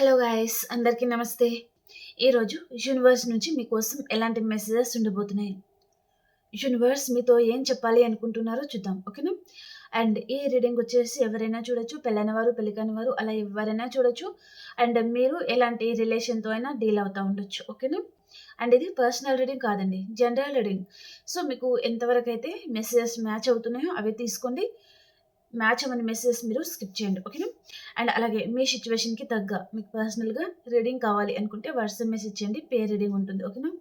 Hello guys అందరికీ నమస్తే. ఈరోజు యూనివర్స్ నుంచి మీకోసం ఎలాంటి మెసేజెస్ ఉండబోతున్నాయి? యూనివర్స్ మీతో ఏం చెప్పాలి అనుకుంటున్నారో చూద్దాం ఓకేనా? అండ్ ఈ రీడింగ్ వచ్చేసి ఎవరైనా చూడొచ్చు పెళ్ళైన వారు పెళ్ళి కాని వారు అలా ఎవరైనా చూడొచ్చు. అండ్ మీరు ఎలాంటి రిలేషన్తో అయినా డీల్ అవుతూ ఉండొచ్చు ఓకేనా? అండ్ ఇది పర్సనల్ రీడింగ్ కాదండి జనరల్ రీడింగ్ సో మీకు ఎంతవరకు అయితే మెసేజెస్ మ్యాచ్ అవుతున్నాయో అవి తీసుకోండి. మ్యాచ్ అవ్వని మెసేజెస్ మీరు స్కిప్ చేయండి ఓకేనా అండ్ అలాగే మీ సిచ్యువేషన్కి తగ్గ మీకు పర్సనల్గా రీడింగ్ కావాలి అనుకుంటే వాట్సాప్ మెసేజ్ చేయండి పే రీడింగ్ ఉంటుంది ఓకేనా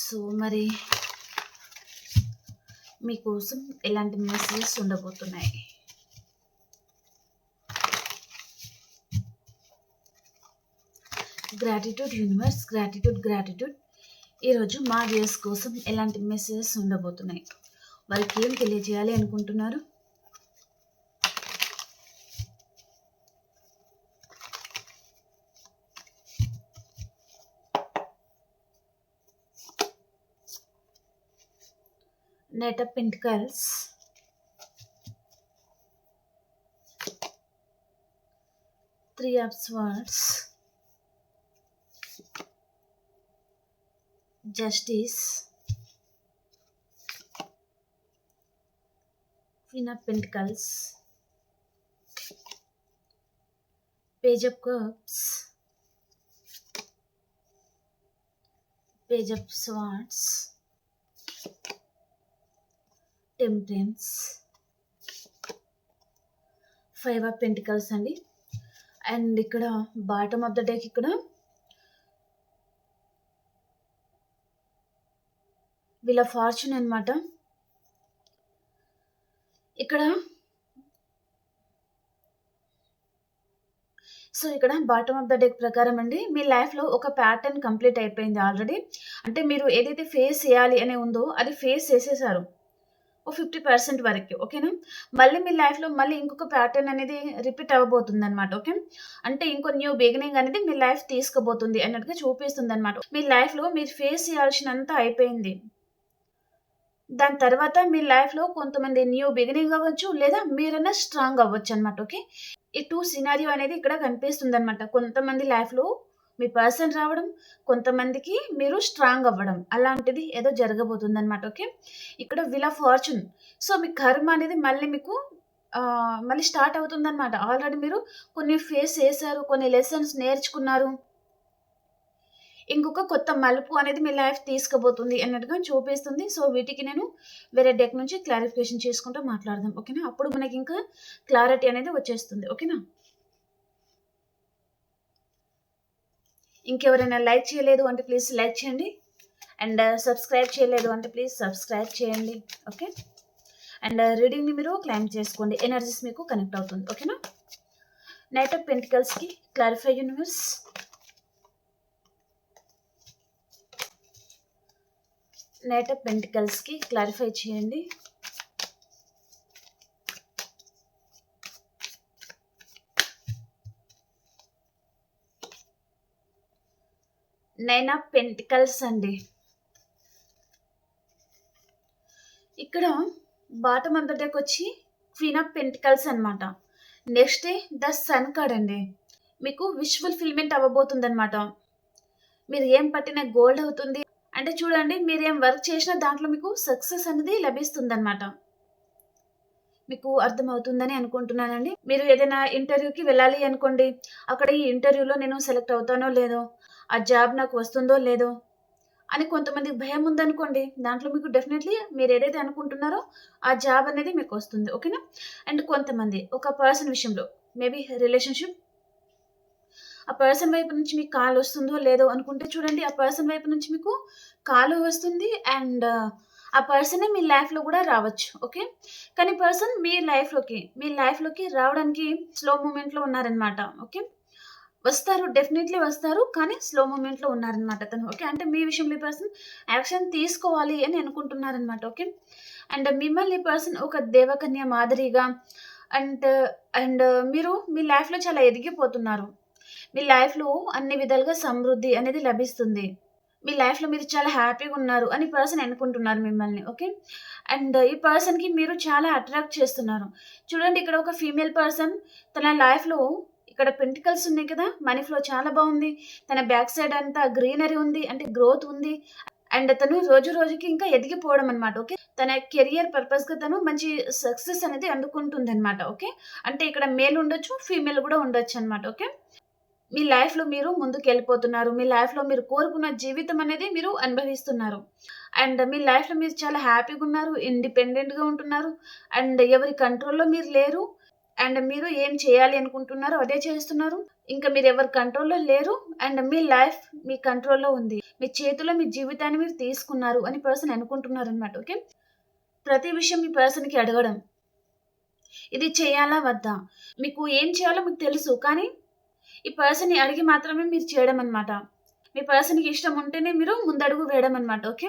సో మరి మీకోసం ఎలాంటి మెసేజెస్ ఉండబోతున్నాయి? గ్రాటిట్యూడ్ యూనివర్స్ గ్రాటిట్యూడ్ గ్రాటిట్యూడ్ ఈరోజు మా వ్యూస్ కోసం ఎలాంటి మెసేజెస్ ఉండబోతున్నాయి? వాళ్ళకి ఏం తెలియజేయాలి అనుకుంటున్నారు? Knight of pentacles three of swords justice queen of pentacles page of cups page of Swords, temperance five of pentacles అండి. అండ్ ఇక్కడ బాటమ్ ఆఫ్ ద డెక్ ఇక్కడ వీళ్ళ ఫార్చ్యూన్ అనమాట ఇక్కడ. సో ఇక్కడ బాటమ్ ఆఫ్ ద డెక్ ప్రకారం అండి మీ లైఫ్లో ఒక ప్యాటర్న్ కంప్లీట్ అయిపోయింది ఆల్రెడీ అంటే మీరు ఏదైతే ఫేస్ చేయాలి అని ఉందో అది ఫేస్ చేసేసారు. ఓ ఫిఫ్టీ పర్సెంట్ వరకు ఓకేనా మళ్ళీ మీ లైఫ్లో మళ్ళీ ఇంకొక ప్యాటర్న్ అనేది రిపీట్ అవ్వబోతుంది అనమాట ఓకే అంటే ఇంకో న్యూ బిగినింగ్ అనేది మీ లైఫ్ తీసుకోబోతుంది అన్నట్టుగా చూపిస్తుంది అనమాట మీ లైఫ్లో మీరు ఫేస్ చేయాల్సినంత అయిపోయింది. దాని తర్వాత మీ లైఫ్లో కొంతమంది న్యూ బిగినింగ్ అవ్వచ్చు లేదా మీరన్నా స్ట్రాంగ్ అవ్వచ్చు అనమాట ఓకే ఈ టూ సినారియో అనేది ఇక్కడ కనిపిస్తుంది అనమాట కొంతమంది లైఫ్లో మీ పర్సన్ రావడం కొంతమందికి మీరు స్ట్రాంగ్ అవ్వడం అలాంటిది ఏదో జరగబోతుంది అనమాట ఓకే ఇక్కడ విల్ ఆఫ్ ఫార్చ్యూన్ సో మీ కర్మ అనేది మళ్ళీ మీకు మళ్ళీ స్టార్ట్ అవుతుంది అనమాట ఆల్రెడీ మీరు కొన్ని ఫేస్ చేశారు కొన్ని లెసన్స్ నేర్చుకున్నారు. ఇంకొక కొత్త మలుపు అనేది మీ లైఫ్ తీసుకుపోతుంది అన్నట్టుగా చూపిస్తుంది. సో వీటికి నేను వేరే డెక్ నుంచి క్లారిఫికేషన్ చేసుకుంటూ మాట్లాడదాం. ఓకేనా? అప్పుడు మనకి ఇంకా క్లారిటీ అనేది వచ్చేస్తుంది. ఓకేనా? ఇంకెవరైనా లైక్ చేయలేదు అంటే ప్లీజ్ లైక్ చేయండి. అండ్ సబ్స్క్రైబ్ చేయలేదు అంటే ప్లీజ్ సబ్స్క్రైబ్ చేయండి. ఓకే? అండ్ రీడింగ్ని మీరు క్లైమ్ చేసుకోండి. ఎనర్జీస్ మీకు కనెక్ట్ అవుతుంది. ఓకేనా? నైట్ ఆఫ్ పెంటికల్స్కి క్లారిఫై యూనివర్స్ నైట్ ఆఫ్ పెంటికల్స్కి క్లారిఫై చేయండి. నైన్ ఆఫ్ పెంటికల్స్ అండి. ఇక్కడ బాటమ్ అంతటికి వచ్చి క్వీన్ ఆఫ్ పెంటికల్స్ అనమాట next day the sun card అండి. మీకు విష్ ఫుల్ఫిల్మెంట్ అవ్వబోతుంది అనమాట మీరు ఏం పట్టిన గోల్డ్ అవుతుంది. అంటే చూడండి మీరు ఏం వర్క్ చేసినా దాంట్లో మీకు సక్సెస్ అనేది లభిస్తుందన్నమాట. మీకు అర్థమవుతుందని అనుకుంటున్నానండి. మీరు ఏదైనా ఇంటర్వ్యూకి వెళ్ళాలి అనుకోండి అక్కడ ఈ ఇంటర్వ్యూలో నేను సెలెక్ట్ అవుతానో లేదో ఆ జాబ్ నాకు వస్తుందో లేదో అని కొంతమందికి భయం ఉందనుకోండి దాంట్లో మీకు డెఫినెట్లీ మీరు ఏదైతే అనుకుంటున్నారో ఆ జాబ్ అనేది మీకు వస్తుంది. ఓకేనా? అండ్ కొంతమంది ఒక పర్సన్ విషయంలో మేబీ రిలేషన్షిప్ ఆ పర్సన్ వైపు నుంచి మీకు కాల్ వస్తుందో లేదో అనుకుంటే చూడండి. ఆ పర్సన్ వైపు నుంచి మీకు కాల్ వస్తుంది అండ్ ఆ పర్సనే మీ లైఫ్లో కూడా రావచ్చు. ఓకే కానీ పర్సన్ మీ లైఫ్లోకి మీ లైఫ్లోకి రావడానికి స్లో మూమెంట్లో ఉన్నారనమాట ఓకే వస్తారు డెఫినెట్లీ వస్తారు కానీ స్లో మూమెంట్లో ఉన్నారనమాట తను ఓకే అంటే మీ విషయంలో పర్సన్ యాక్షన్ తీసుకోవాలి అని అనుకుంటున్నారనమాట ఓకే అండ్ మిమ్మల్ని పర్సన్ ఒక దేవకన్య మాదిరిగా అండ్ అండ్ మీరు మీ లైఫ్లో చాలా ఎదిగిపోతున్నారు. మీ లైఫ్లో అన్ని విధాలుగా సమృద్ధి అనేది లభిస్తుంది. మీ లైఫ్లో మీరు చాలా హ్యాపీగా ఉన్నారు అని పర్సన్ అనుకుంటున్నారు మిమ్మల్ని ఓకే అండ్ ఈ పర్సన్కి మీరు చాలా అట్రాక్ట్ చేస్తున్నారు. చూడండి ఇక్కడ ఒక ఫీమేల్ పర్సన్ తన లైఫ్లో ఇక్కడ పెంటికల్స్ ఉన్నాయి కదా మనీ ఫ్లో చాలా బాగుంది. తన బ్యాక్ సైడ్ అంతా గ్రీనరీ ఉంది అంటే గ్రోత్ ఉంది. అండ్ తను రోజు రోజుకి ఇంకా ఎదిగిపోవడం అనమాట ఓకే తన కెరియర్ పర్పస్గా తను మంచి సక్సెస్ అనేది అందుకుంటుంది అనమాట ఓకే అంటే ఇక్కడ మేల్ ఉండొచ్చు ఫీమేల్ కూడా ఉండొచ్చు అనమాట ఓకే మీ లైఫ్లో మీరు ముందుకు వెళ్ళిపోతున్నారు మీ లైఫ్లో మీరు కోరుకున్న జీవితం అనేది మీరు అనుభవిస్తున్నారు. అండ్ మీ లైఫ్లో మీరు చాలా హ్యాపీగా ఉన్నారు ఇండిపెండెంట్గా ఉంటున్నారు. అండ్ ఎవరి కంట్రోల్లో మీరు లేరు. అండ్ మీరు ఏం చేయాలి అనుకుంటున్నారో అదే చేస్తున్నారు. ఇంకా మీరు ఎవరి కంట్రోల్లో లేరు. అండ్ మీ లైఫ్ మీ కంట్రోల్లో ఉంది. మీ చేతిలో మీ జీవితాన్ని మీరు తీసుకున్నారు అని పర్సన్ అనుకుంటున్నారు అనమాట ఓకే? ప్రతి విషయం మీ పర్సన్కి అడగడం. ఇది చేయాలా వద్దా? మీకు ఏం చేయాలో మీకు తెలుసు కానీ ఈ పర్సన్ని అడిగి మాత్రమే మీరు చేయడం అనమాట మీ పర్సన్కి ఇష్టం ఉంటేనే మీరు ముందడుగు వేయడం అనమాట ఓకే?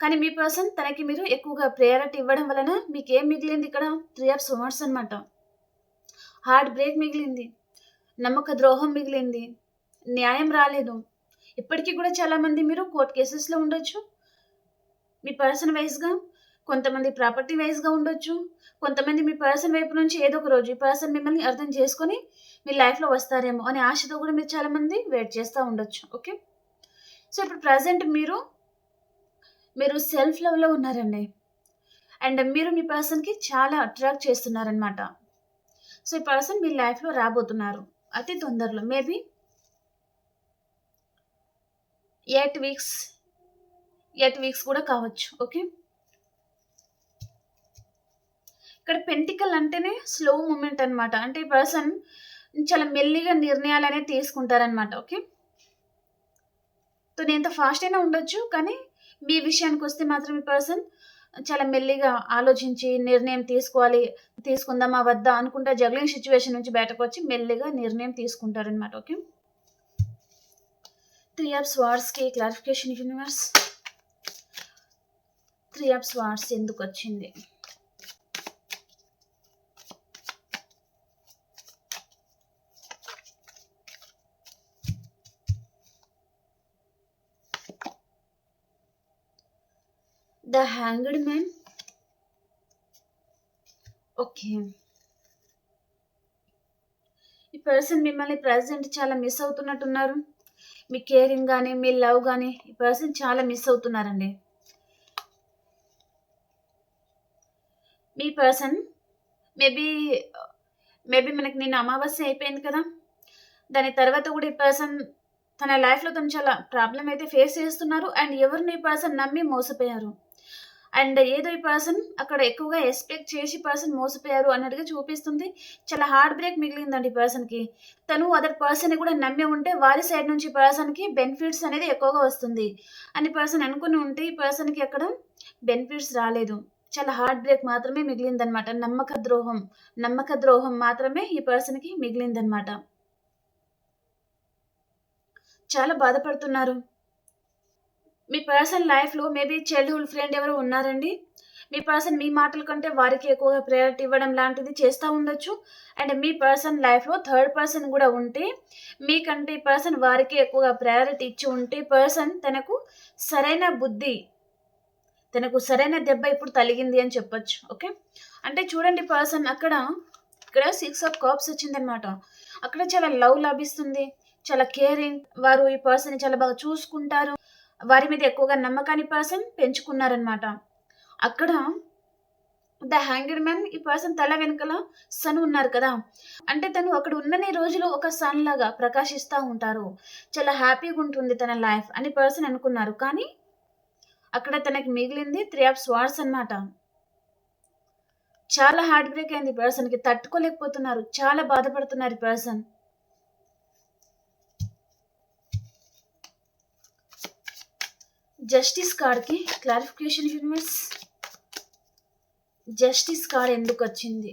కానీ మీ పర్సన్ తనకి మీరు ఎక్కువగా ప్రయారిటీ ఇవ్వడం వలన మీకు ఏం మిగిలింది ఇక్కడ? త్రీ ఆఫ్ సోమర్స్ అనమాట హార్ట్ బ్రేక్ మిగిలింది. నమ్మక ద్రోహం మిగిలింది. న్యాయం రాలేదు. ఇప్పటికీ కూడా చాలామంది మీరు కోర్ట్ కేసెస్లో ఉండొచ్చు. మీ పర్సన్ వైజ్గా కొంతమంది ప్రాపర్టీ వైజ్గా ఉండొచ్చు కొంతమంది మీ పర్సన్ వైపు నుంచి ఏదో ఒక రోజు ఈ పర్సన్ మిమ్మల్ని అర్థం చేసుకొని మీ లైఫ్లో వస్తారేమో అనే ఆశతో కూడా మీరు చాలామంది వెయిట్ చేస్తూ ఉండొచ్చు ఓకే? సో ఇప్పుడు ప్రజెంట్ మీరు మీరు సెల్ఫ్ లవ్లో ఉన్నారండి. అండ్ మీరు మీ పర్సన్కి చాలా అట్రాక్ట్ చేస్తున్నారనమాట సో ఈ పర్సన్ మీ లైఫ్లో రాబోతున్నారు అతి తొందరలో. Maybe eight weeks eight weeks కూడా కావచ్చు ఓకే? ఇక్కడ పెంటికల్ అంటేనే స్లో మూమెంట్ అనమాట అంటే ఈ పర్సన్ చాలా మెల్లిగా నిర్ణయాలు అనేది తీసుకుంటారనమాట ఓకే నేను ఎంత ఫాస్ట్ అయినా ఉండొచ్చు కానీ మీ విషయానికి వస్తే మాత్రం ఈ పర్సన్ చాలా మెల్లిగా ఆలోచించి నిర్ణయం తీసుకోవాలి తీసుకుందామా వద్దా అనుకుంటా జగ్లింగ్ సిచ్యువేషన్ నుంచి బయటకు వచ్చి మెల్లిగా నిర్ణయం తీసుకుంటారనమాట okay three of స్వార్డ్స్కి clarification universe three of swords ఎందుకు వచ్చింది? ద హ్యాంగ్డ్ మ్యాన్ ఓకే ఈ పర్సన్ మిమ్మల్ని ప్రజెంట్ చాలా మిస్ అవుతున్నట్టున్నారు. మీ కేరింగ్ కానీ మీ లవ్ కానీ ఈ పర్సన్ చాలా మిస్ అవుతున్నారండి. మీ పర్సన్ మేబీ మేబీ మనకి నేను అమావాస్య అయిపోయింది కదా? దాని తర్వాత కూడా ఈ పర్సన్ తన లైఫ్లో తను చాలా ప్రాబ్లం అయితే ఫేస్ చేస్తున్నారు. అండ్ ఎవరిని ఈ పర్సన్ నమ్మి మోసపోయారు? అండ్ ఏదో ఈ పర్సన్ అక్కడ ఎక్కువగా ఎక్స్పెక్ట్ చేసి పర్సన్ మోసపోయారు అన్నట్టుగా చూపిస్తుంది. చాలా హార్డ్ బ్రేక్ మిగిలిందండి ఈ పర్సన్కి. తను అదర్ పర్సన్ కూడా నమ్మి ఉంటే వారి సైడ్ నుంచి పర్సన్కి బెనిఫిట్స్ అనేది ఎక్కువగా వస్తుంది. అని పర్సన్ అనుకుని ఉంటే ఈ పర్సన్కి అక్కడ బెనిఫిట్స్ రాలేదు. చాలా హార్డ్ బ్రేక్ మాత్రమే మిగిలిందనమాట నమ్మక ద్రోహం నమ్మక ద్రోహం మాత్రమే ఈ పర్సన్కి మిగిలిందనమాట చాలా బాధపడుతున్నారు. మీ పర్సన్ లైఫ్లో మేబీ చైల్డ్హుడ్ ఫ్రెండ్ ఎవరు ఉన్నారండి? మీ పర్సన్ మీ మాటల కంటే వారికి ఎక్కువగా ప్రయారిటీ ఇవ్వడం లాంటిది చేస్తూ ఉండొచ్చు. అండ్ మీ పర్సన్ లైఫ్లో థర్డ్ పర్సన్ కూడా ఉంటే మీకంటే ఈ పర్సన్ వారికి ఎక్కువగా ప్రయారిటీ ఇచ్చి ఉంటే పర్సన్ తనకు సరైన బుద్ధి తనకు సరైన దెబ్బ ఇప్పుడు తలిగింది అని చెప్పొచ్చు. ఓకే? అంటే చూడండి పర్సన్ అక్కడ ఇక్కడ సిక్స్ ఆఫ్ కాప్స్ వచ్చిందనమాట అక్కడ చాలా లవ్ లభిస్తుంది. చాలా కేరింగ్ వారు ఈ పర్సన్ చాలా బాగా చూసుకుంటారు. వారి మీద ఎక్కువగా నమ్మకాన్ని పర్సన్ పెంచుకున్నారనమాట అక్కడ ద హ్యాంగర్ మ్యాన్ ఈ పర్సన్ తల వెనుకల సన్ ఉన్నారు కదా. అంటే తను అక్కడ ఉన్న రోజులు ఒక సన్ లాగా ప్రకాశిస్తూ ఉంటారు. చాలా హ్యాపీగా ఉంటుంది తన లైఫ్ అని పర్సన్ అనుకున్నారు. కానీ అక్కడ తనకి మిగిలింది త్రీ ఆఫ్ స్వార్స్ అనమాట చాలా హార్ట్ బ్రేక్ అయింది పర్సన్కి తట్టుకోలేకపోతున్నారు. చాలా బాధపడుతున్నారు ఈ పర్సన్ జస్టిస్ కార్డ్కి క్లారిఫికేషన్ ఫిల్మర్స్ జస్టిస్ కార్డ్ ఎందుకు వచ్చింది?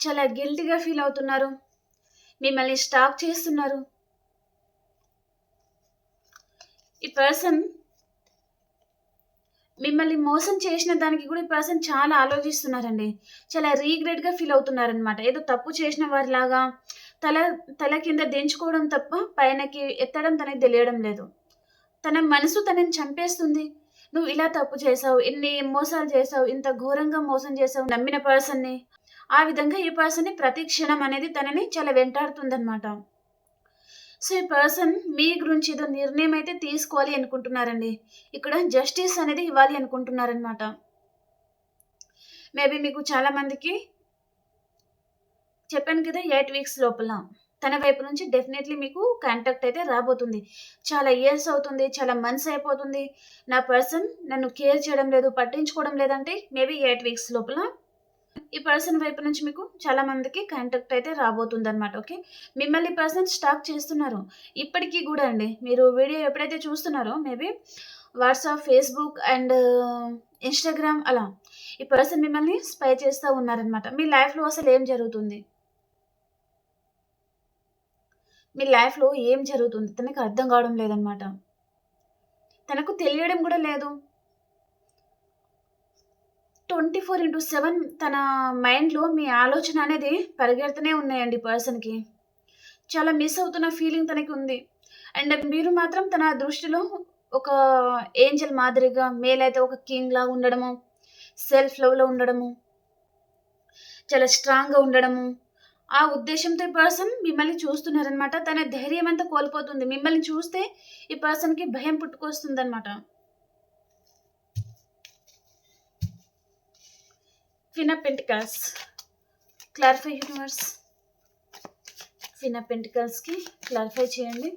చాలా గిల్టీగా ఫీల్ అవుతున్నారు. మిమ్మల్ని స్టాక్ చేస్తున్నారు. ఈ పర్సన్ మిమ్మల్ని మోసం చేసిన దానికి కూడా ఈ పర్సన్ చాలా ఆలోచిస్తున్నారండి. చాలా రీగ్రెట్గా ఫీల్ అవుతున్నారనమాట ఏదో తప్పు చేసిన వారిలాగా తల తల కింద దించుకోవడం తప్ప పైనకి ఎత్తడం తనకి తెలియడం లేదు. తన మనసు తనని చంపేస్తుంది. నువ్వు ఇలా తప్పు చేసావు ఎన్ని మోసాలు చేసావు ఇంత ఘోరంగా మోసం చేసావు నమ్మిన పర్సన్ని. ఆ విధంగా ఈ పర్సన్ని ప్రతి క్షణం అనేది తనని చాలా వెంటాడుతుందన్నమాట. సో ఈ పర్సన్ మీ గురించి ఏదో నిర్ణయం అయితే తీసుకోవాలి అనుకుంటున్నారండి. ఇక్కడ జస్టిస్ అనేది ఇవ్వాలి అనుకుంటున్నారనమాట మేబీ మీకు చాలా మందికి చెప్పాను కదా ఎయిట్ వీక్స్ లోపల. తన వైపు నుంచి డెఫినెట్లీ మీకు కాంటాక్ట్ అయితే రాబోతుంది. చాలా ఇయర్స్ అవుతుంది చాలా మంత్స్ అయిపోతుంది. నా పర్సన్ నన్ను కేర్ చేయడం లేదు పట్టించుకోవడం లేదంటే మేబీ ఎయిట్ వీక్స్ లోపల ఈ పర్సన్ వైపు నుంచి మీకు చాలా మందికి కాంటాక్ట్ అయితే రాబోతుంది అనమాట ఓకే మిమ్మల్ని పర్సన్ స్టాక్ చేస్తున్నారు. ఇప్పటికీ కూడా అండి మీరు వీడియో ఎప్పుడైతే చూస్తున్నారో maybe WhatsApp Facebook and Instagram అలా ఈ పర్సన్ మిమ్మల్ని స్పై చేస్తూ ఉన్నారనమాట మీ లైఫ్లో అసలు ఏం జరుగుతుంది? మీ లైఫ్లో ఏం జరుగుతుంది? తనకు అర్థం కావడం లేదనమాట తనకు తెలియడం కూడా లేదు. ట్వంటీ ఫోర్ ఇంటూ సెవెన్ తన మైండ్లో మీ ఆలోచన అనేది పరిగెడుతూనే ఉన్నాయండి పర్సన్కి. చాలా మిస్ అవుతున్న ఫీలింగ్ తనకి ఉంది. అండ్ మీరు మాత్రం తన దృష్టిలో ఒక ఏంజల్ మాదిరిగా మేల్ అయితే ఒక కింగ్ లాగా ఉండడము సెల్ఫ్ లవ్లో ఉండడము చాలా స్ట్రాంగ్గా ఉండడము ఆ ఉద్దేశంతో ఈ పర్సన్ మిమ్మల్ని చూస్తున్నారనమాట తన ధైర్యం అంతా కోల్పోతుంది. మిమ్మల్ని చూస్తే ఈ పర్సన్కి భయం పుట్టుకొస్తుంది అనమాట ఫినా పెంటికల్స్ క్లారిఫై యూనివర్స్ ఫినా పెంటికల్స్కి క్లారిఫై చేయండి.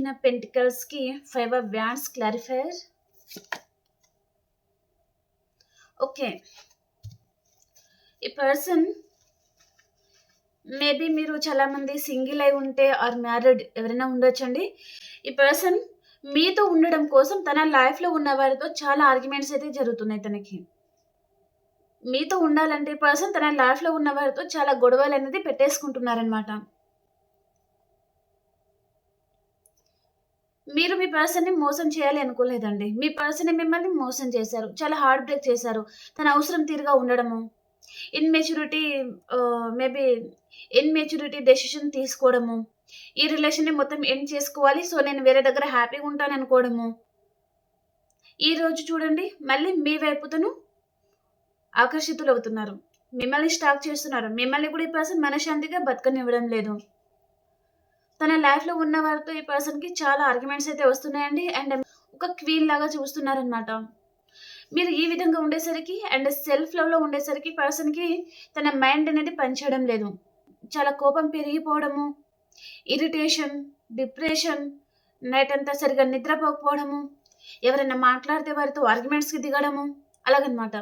Pentacles పెంటికల్స్కి five of wands clarifier okay ఈ పర్సన్ మేబీ మీరు చాలామంది సింగిల్ అయి ఉంటే ఆర్ మ్యారీడ్ ఎవరైనా ఉండొచ్చండి. ఈ పర్సన్ మీతో ఉండడం కోసం తన లైఫ్లో ఉన్న వారితో చాలా ఆర్గ్యుమెంట్స్ అయితే జరుగుతున్నాయి తనకి. మీతో ఉండాలంటే పర్సన్ తన లైఫ్లో ఉన్న వారితో చాలా గొడవలు అనేది పెట్టేసుకుంటున్నారనమాట మీరు మీ పర్సన్ని మోసం చేయాలి అనుకోలేదండి. మీ పర్సన్ని మిమ్మల్ని మోసం చేశారు. చాలా హార్డ్ బ్రేక్ చేశారు. తన అవసరం తీరుగా ఉండడము ఇన్మెచ్యూరిటీ మేబీ ఇన్మెచ్యూరిటీ డెసిషన్ తీసుకోవడము ఈ రిలేషన్ని మొత్తం ఎండ్ చేసుకోవాలి. సో నేను వేరే దగ్గర హ్యాపీగా ఉంటాను అనుకోవడము. ఈ రోజు చూడండి మళ్ళీ మీ వైపుతను ఆకర్షితులు అవుతున్నారు మిమ్మల్ని స్టాక్ చేస్తున్నారు. మిమ్మల్ని కూడా ఈ పర్సన్ మనశాంతిగా బతకనివ్వడం లేదు. తన లైఫ్లో ఉన్న వారితో ఈ పర్సన్కి చాలా ఆర్గ్యుమెంట్స్ అయితే వస్తున్నాయండి. అండ్ ఒక క్వీన్ లాగా చూస్తున్నారనమాట మీరు ఈ విధంగా ఉండేసరికి అండ్ సెల్ఫ్ లవ్లో ఉండేసరికి పర్సన్కి తన మైండ్ అనేది పనిచేయడం లేదు. చాలా కోపం పెరిగిపోవడము ఇరిటేషన్ డిప్రెషన్ నైట్ అంతా సరిగా నిద్రపోకపోవడము ఎవరైనా మాట్లాడితే వారితో ఆర్గ్యుమెంట్స్కి దిగడము అలాగనమాట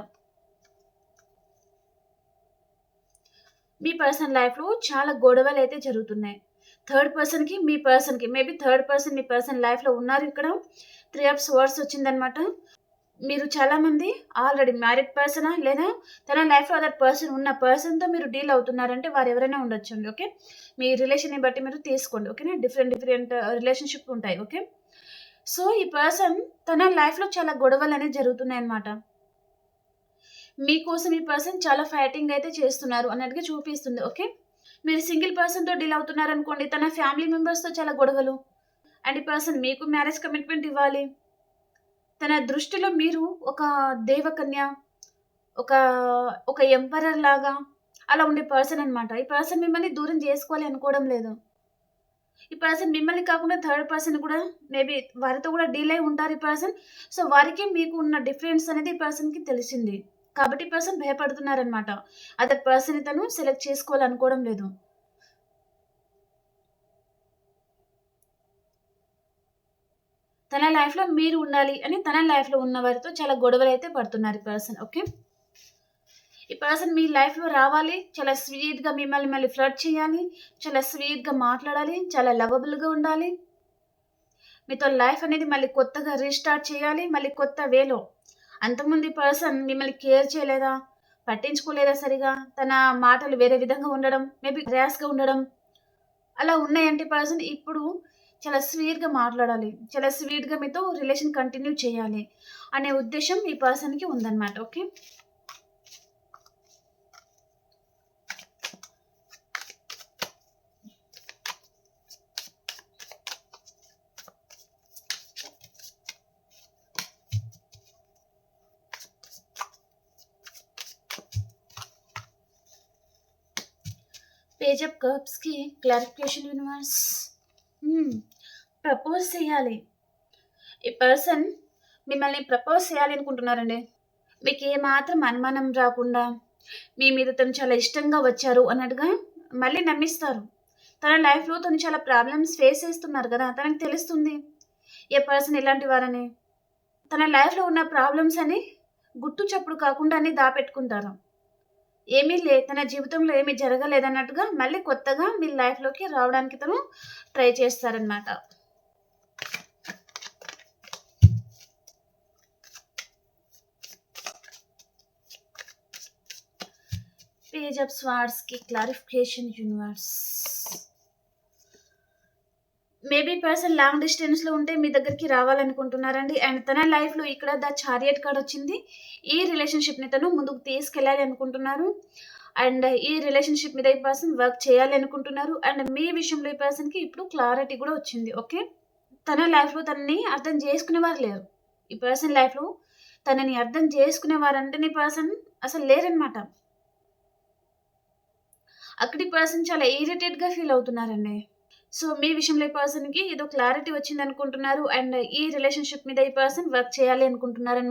మీ పర్సన్ లైఫ్లో చాలా గొడవలు అయితే జరుగుతున్నాయి. థర్డ్ పర్సన్కి మీ పర్సన్కి మేబీ థర్డ్ పర్సన్ మీ పర్సన్ లైఫ్లో ఉన్నారు ఇక్కడ. త్రీ ఆఫ్ వర్డ్స్ వచ్చిందనమాట మీరు చాలామంది ఆల్రెడీ మ్యారీడ్ పర్సనా లేదా తన లైఫ్లో అదర్ పర్సన్ ఉన్న పర్సన్తో మీరు డీల్ అవుతున్నారంటే వారు ఎవరైనా ఉండొచ్చండి ఓకే? మీ రిలేషన్ని బట్టి మీరు తీసుకోండి ఓకేనా? డిఫరెంట్ డిఫరెంట్ రిలేషన్షిప్ ఉంటాయి ఓకే? సో ఈ పర్సన్ తన లైఫ్లో చాలా గొడవలు అనేవి జరుగుతున్నాయి అన్నమాట మీకోసం ఈ పర్సన్ చాలా ఫైటింగ్ అయితే చేస్తున్నారు అన్నట్టుగా చూపిస్తుంది ఓకే? మీరు సింగిల్ పర్సన్తో డీల్ అవుతున్నారు అనుకోండి తన ఫ్యామిలీ మెంబర్స్తో చాలా గొడవలు. అండ్ ఈ పర్సన్ మీకు మ్యారేజ్ కమిట్మెంట్ ఇవ్వాలి. తన దృష్టిలో మీరు ఒక దేవకన్య ఒక ఒక ఎంపరర్ లాగా అలా ఉండే పర్సన్ అనమాట ఈ పర్సన్ మిమ్మల్ని దూరం చేసుకోవాలి అనుకోవడం లేదు. ఈ పర్సన్ మిమ్మల్ని కాకుండా థర్డ్ పర్సన్ కూడా మేబీ వారితో కూడా డీల్ అయి ఉంటారు ఈ పర్సన్. సో వారికి మీకు ఉన్న డిఫరెన్స్ అనేది ఈ పర్సన్కి తెలిసింది. కాబట్టి పర్సన్ భయపడుతున్నారనమాట అదర్ పర్సన్ తను సెలెక్ట్ చేసుకోవాలనుకోవడం లేదు. తన లైఫ్లో మీరు ఉండాలి అని తన లైఫ్లో ఉన్న వారితో చాలా గొడవలు అయితే పడుతున్నారు ఈ పర్సన్ ఓకే ఈ పర్సన్ మీ లైఫ్లో రావాలి చాలా స్వీట్గా మిమ్మల్ని మళ్ళీ ఫ్లడ్ చేయాలి చాలా స్వీట్గా మాట్లాడాలి చాలా లవబుల్గా ఉండాలి. మీతో లైఫ్ అనేది మళ్ళీ కొత్తగా రీస్టార్ట్ చేయాలి మళ్ళీ కొత్త వేలో. అంతమంది పర్సన్ మిమ్మల్ని కేర్ చేయలేదా? పట్టించుకోలేదా సరిగా? తన మాటలు వేరే విధంగా ఉండడం మేబీ ర్యాష్గా ఉండడం. అలా ఉన్నాయంటే పర్సన్ ఇప్పుడు చాలా స్వీట్గా మాట్లాడాలి. చాలా స్వీట్గా మీతో రిలేషన్ కంటిన్యూ చేయాలి అనే ఉద్దేశం ఈ పర్సన్కి ఉందన్నమాట ఓకే? పేజ్ ఆఫ్ కప్స్కి క్లారిఫికేషన్ యూనివర్స్. ప్రపోజ్ చేయాలి. ఈ పర్సన్ మిమ్మల్ని ప్రపోజ్ చేయాలి అనుకుంటున్నారండి. మీకు ఏమాత్రం అనుమానం రాకుండా మీ మీద తను చాలా ఇష్టంగా వచ్చారు అన్నట్టుగా మళ్ళీ నమ్మిస్తారు. తన లైఫ్లో తను చాలా ప్రాబ్లమ్స్ ఫేస్ చేస్తున్నారు కదా తనకు తెలుస్తుంది ఏ పర్సన్ ఎలాంటి వారని. తన లైఫ్లో ఉన్న ప్రాబ్లమ్స్ అని గుట్టు చప్పుడు కాకుండా అన్ని దాపెట్టుకుంటారు. ఏమీ లే తన జీవితంలో ఏమీ జరగలేదన్నట్టుగా మళ్ళీ కొత్తగా మీ లైఫ్లోకి రావడానికి తను ట్రై చేస్తారనమాట page of స్వార్డ్స్కి clarification universe maybe person long డిస్టెన్స్లో ఉంటే మీ దగ్గరికి రావాలనుకుంటున్నారండి. అండ్ తన లైఫ్లో ఇక్కడ ద చారియట్ కార్డ్ వచ్చింది. ఈ రిలేషన్షిప్ని తను ముందుకు తీసుకెళ్ళాలి అనుకుంటున్నారు. అండ్ ఈ రిలేషన్షిప్ మీద ఈ పర్సన్ వర్క్ చేయాలి అనుకుంటున్నారు. అండ్ మీ విషయంలో ఈ పర్సన్కి ఇప్పుడు క్లారిటీ కూడా వచ్చింది ఓకే తన లైఫ్లో తనని అర్థం చేసుకునేవారు లేరు. ఈ పర్సన్ లైఫ్లో తనని అర్థం చేసుకునేవారంటే నీ పర్సన్ అసలు లేరనమాట అక్కడి పర్సన్ చాలా ఇరిటేట్గా ఫీల్ అవుతున్నారండి. సో మీ విషయంలో ఈ పర్సన్కి ఏదో క్లారిటీ వచ్చింది అనుకుంటున్నారు అండ్ ఈ రిలేషన్షిప్ మీద ఈ పర్సన్ వర్క్ చేయాలి అనుకుంటున్నారు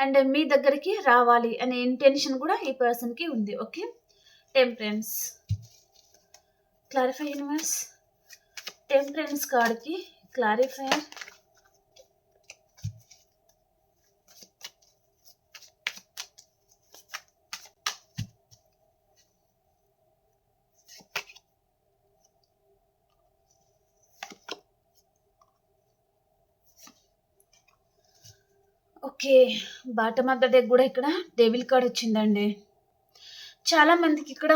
అండ్ మీ దగ్గరికి రావాలి అనే ఇంటెన్షన్ కూడా ఈ పర్సన్కి ఉంది okay temperance clarify universe temperance కార్డ్కి clarifier okay bottom of the deck కూడా ఇక్కడ డెవిల్ కార్డ్ వచ్చిందండి. చాలా మందికి ఇక్కడ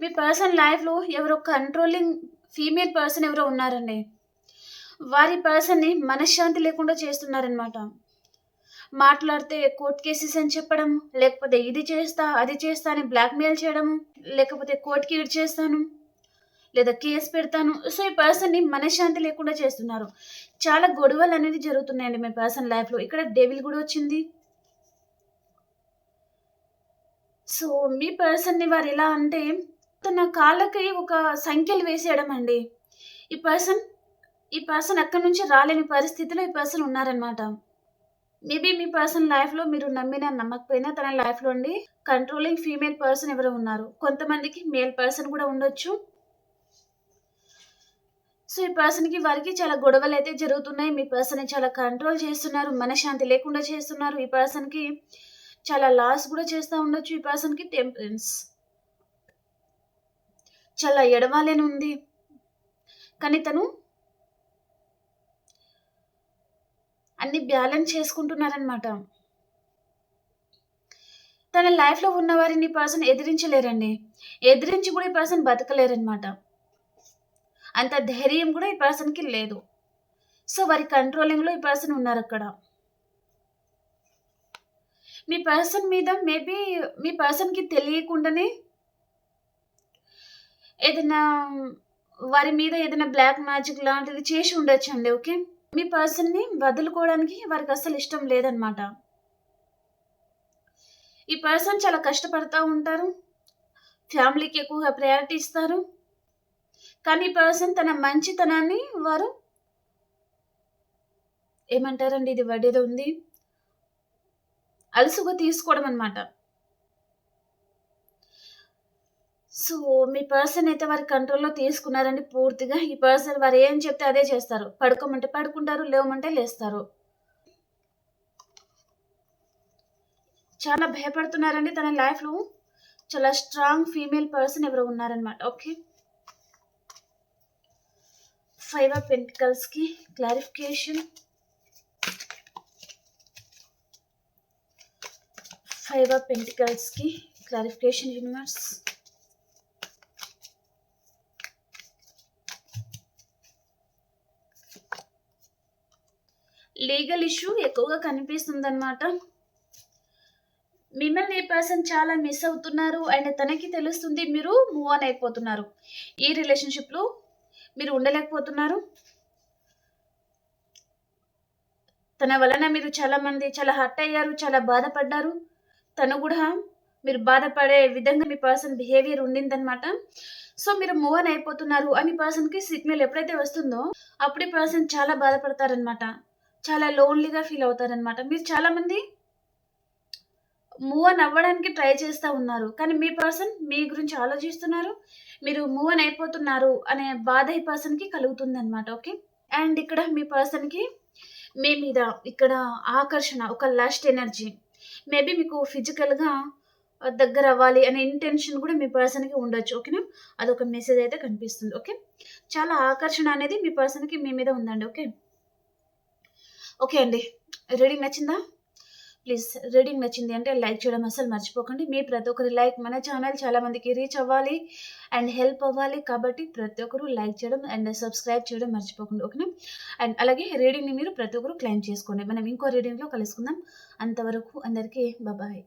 మీ పర్సన్ లైఫ్లో ఎవరో కంట్రోలింగ్ ఫీమేల్ పర్సన్ ఎవరో ఉన్నారండి. వారి పర్సన్ని మనశ్శాంతి లేకుండా చేస్తున్నారనమాట మాట్లాడితే కోర్ట్ కేసెస్ అని చెప్పడం లేకపోతే ఇది చేస్తా అది చేస్తా అని బ్లాక్మెయిల్ చేయడం లేకపోతే కోర్టుకి ఇడ్ చేస్తాను. లేదా కేసు పెడతాను. సో ఈ పర్సన్ని మనశ్శాంతి లేకుండా చేస్తున్నారు. చాలా గొడవలు అనేది జరుగుతున్నాయండి మీ పర్సన్ లైఫ్లో. ఇక్కడ డెవిల్ కూడా వచ్చింది. సో మీ పర్సన్ని వారు ఎలా అంటే తన కాళ్ళకి ఒక సంఖ్యలు వేసేయడం అండి. ఈ పర్సన్ ఈ పర్సన్ అక్కడి నుంచి రాలేని పరిస్థితిలో ఈ పర్సన్ ఉన్నారనమాట మేబీ మీ పర్సన్ లైఫ్లో మీరు నమ్మినా నమ్మకపోయినా తన లైఫ్లో ఉండి కంట్రోలింగ్ ఫీమేల్ పర్సన్ ఎవరు ఉన్నారు. కొంతమందికి మేల్ పర్సన్ కూడా ఉండొచ్చు. సో ఈ పర్సన్కి వారికి చాలా గొడవలు అయితే జరుగుతున్నాయి. మీ పర్సన్ చాలా కంట్రోల్ చేస్తున్నారు. మనశ్శాంతి లేకుండా చేస్తున్నారు. ఈ పర్సన్కి చాలా లాస్ కూడా చేస్తూ ఉండొచ్చు. ఈ పర్సన్కి టెంపరెన్స్ చాలా ఎడవాలేని ఉంది. కానీ తను అన్ని బ్యాలెన్స్ చేసుకుంటున్నారనమాట తన లైఫ్లో ఉన్న వారిని పర్సన్ ఎదిరించలేరండి. ఎదిరించి కూడా ఈ పర్సన్ బతకలేరనమాట అంత ధైర్యం కూడా ఈ పర్సన్కి లేదు. సో వారి కంట్రోలింగ్లో ఈ పర్సన్ ఉన్నారు అక్కడ. మీ పర్సన్ మీద మేబీ మీ పర్సన్కి తెలియకుండానే ఏదైనా వారి మీద ఏదైనా బ్లాక్ మ్యాజిక్ లాంటిది చేసి ఉండొచ్చు అండి ఓకే? మీ పర్సన్ని వదులుకోవడానికి వారికి అసలు ఇష్టం లేదనమాట. ఈ పర్సన్ చాలా కష్టపడతా ఉంటారు. ఫ్యామిలీకి ఎక్కువగా ప్రయారిటీ ఇస్తారు. కానీ ఈ పర్సన్ తన మంచితనాన్ని వారు ఏమంటారండి ఇది వడ్డీలో ఉంది అలసుగా తీసుకోవడం అనమాట సో మీ పర్సన్ అయితే వారి కంట్రోల్‌లో తీసుకున్నారండి పూర్తిగా. ఈ పర్సన్ వారు ఏం చెప్తే అదే చేస్తారు. పడుకోమంటే పడుకుంటారు, లేవమంటే లేస్తారు. చాలా భయపడుతున్నారండి తన లైఫ్‌లో చాలా స్ట్రాంగ్ ఫీమేల్ పర్సన్ ఎవరో ఉన్నారనమాట. ఓకే. ఫైవ్ ఆఫ్ పెంటికల్స్‌కి క్లారిఫికేషన్. ఫైవ్ ఆఫ్ పెంటికల్స్‌కి క్లారిఫికేషన్ యూనివర్స్. లీగల్ ఇష్యూ ఎక్కువగా కనిపిస్తుందన్నమాట మిమ్మల్ని ఈ పర్సన్ చాలా మిస్ అవుతున్నారు. అండ్ తనకి తెలుస్తుంది మీరు మూవ్ ఆన్ అయిపోతున్నారు. ఈ రిలేషన్‌షిప్‌లో మీరు ఉండలేకపోతున్నారు. తన వలన మీరు చాలా మంది చాలా హర్ట్ అయ్యారు. చాలా బాధపడ్డారు. తను కూడా మీరు బాధపడే విధంగా మీ పర్సన్ బిహేవియర్ ఉండిందనమాట. సో, మీరు మూవ్ ఆన్ అయిపోతున్నారు అని పర్సన్‌కి సిగ్నల్ ఎప్పుడైతే వస్తుందో అప్పుడే పర్సన్ చాలా బాధపడతారనమాట. చాలా లోన్‌లీగా ఫీల్ అవుతారనమాట. మీరు చాలామంది మూవ్ ఆన్ అవ్వడానికి ట్రై చేస్తా ఉన్నారు. కానీ మీ పర్సన్ మీ గురించి ఆలోచిస్తున్నారు. మీరు మూవ్ అని అయిపోతున్నారు అనే బాధ ఈ పర్సన్‌కి కలుగుతుందనమాట. ఓకే. అండ్ ఇక్కడ మీ పర్సన్‌కి మీ మీద ఇక్కడ ఆకర్షణ ఒక లస్ట్ ఎనర్జీ. మేబీ మీకు ఫిజికల్‌గా దగ్గర అవ్వాలి అనే ఇంటెన్షన్ కూడా మీ పర్సన్‌కి ఉండొచ్చు. ఓకేనా. అదొక మెసేజ్ అయితే కనిపిస్తుంది. ఓకే. చాలా ఆకర్షణ అనేది మీ పర్సన్‌కి మీ మీద ఉందండి. ఓకే. ఓకే అండి. రీడింగ్ నచ్చిందా? ప్లీజ్ రీడింగ్ నచ్చింది అంటే లైక్ చేయడం అసలు మర్చిపోకండి. మీ ప్రతి ఒక్కరి లైక్ మన ఛానల్ చాలా మందికి రీచ్ అవ్వాలి అండ్ హెల్ప్ అవ్వాలి. కాబట్టి ప్రతి ఒక్కరు లైక్ చేయడం అండ్ సబ్స్క్రైబ్ చేయడం మర్చిపోకండి. ఓకేనా. అండ్ అలాగే రీడింగ్‌ని మీరు ప్రతి ఒక్కరు క్లెయిమ్ చేసుకోండి. మనం ఇంకో రీడింగ్‌లో కలుసుకుందాం. అంతవరకు అందరికీ బాయ్.